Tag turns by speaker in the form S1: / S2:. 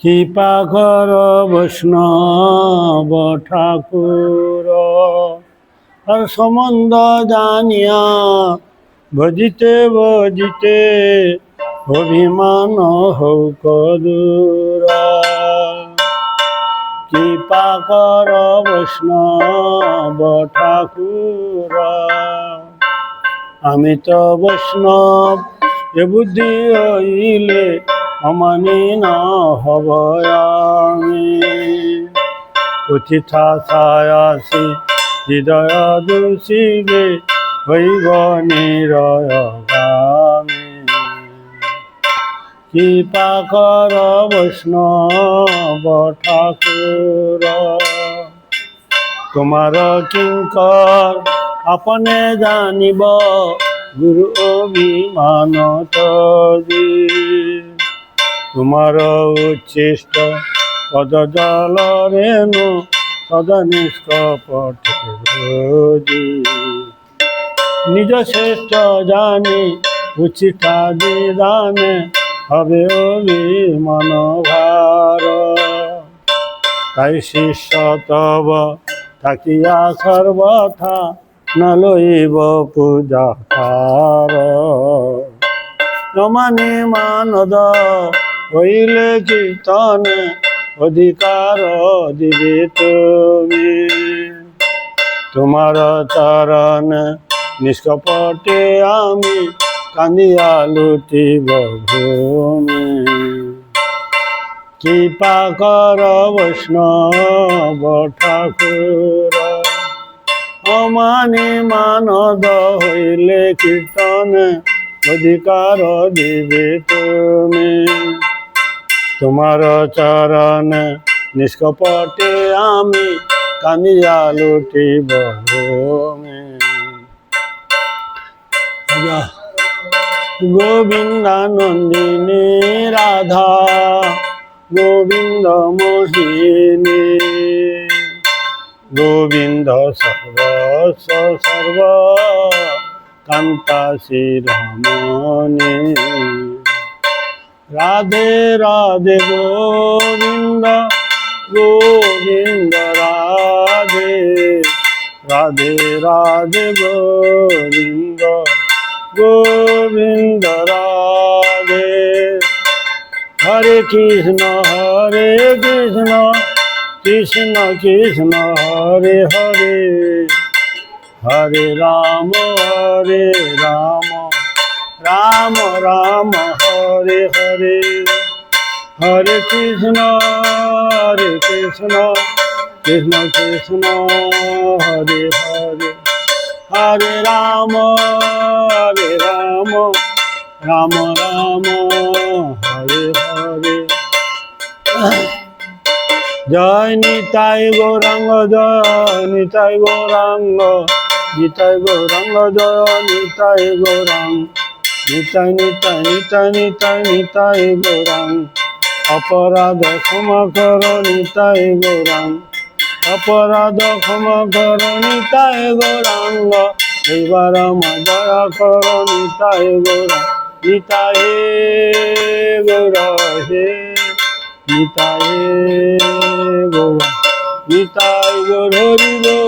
S1: কৃপা কর বৈষ্ণব ঠাকুর আর সম্বন্ধ জানিয়া ভজিতে ভজিতে অভিমান হৌ করুর কৃপা কর বৈষ্ণব ঠাকুর আমি তো বৈষ্ণব এ বুদ্ধি হইলে অমানি না হব আমি পথিথা ছায়াসি হৃদয় দোষীবে হইব নিরয় কৃপা কর বৈষ্ণব ঠাকুর তোমার কিঙ্কর আপনে জানিব গুরু অভিমান তোমার উচ্ছিষ্ট পদ জল রেণু সদনিষ্ঠ পঠি নিজ শ্রেষ্ঠ জানি উচিতাদি দানে হবে অভিমান ভার তাই শিষ্য তব থাকিয়া সর্বথা নলইব পূজা তার নমানি মানদ হইলে কীৰ্তন অধিকার দিবি তুমি তোমার চরণ নিষ্কপটে আমি কান্দি লুটিব ভূমি কৃপা কর বৈষ্ণব ঠাকুর অমানি মানদ হইলে কীর্তন অধিকার দিবে তুমি তোমার চরণ নিষ্কপটে আমি কানিয়া লুটি বহমে গোবিন্দ নন্দিনী রাধা গোবিন্দ মোহিনী গোবিন্দ সর্বা सर्व कंता शिरमणि राधे राधे गोविंद गोविंद राधे राधे राधे गोविंद गोविंद राधे हरे कृष्ण हरे कृष्ण कृष्ण कृष्ण हरे हरे হরে রাম হরে রাম রাম রাম হরে হরে হরে কৃষ্ণ হরে কৃষ্ণ কৃষ্ণ কৃষ্ণ হরে হরে হরে রাম হরে রাম রাম রাম হরে হরে জয় নিতাই গৌরাঙ্গ জয় নিতাই গৌরাঙ্গ নিতাই গৌরাঙ্গ জয় নিতাই গৌরাং নিতাই নিতাই নিতাই নিতাই নিতাই গৌরাং অপরাধ ক্ষমা কর নিতাই গৌরাং অপরাধ ক্ষমা কর নিতাই গৌরাঙ্গ এইবার মজা কর নিতাই গৌরাং নিতাই গৌরা হে নিতাই গৌরা নিতাই গৌর হরি গৌর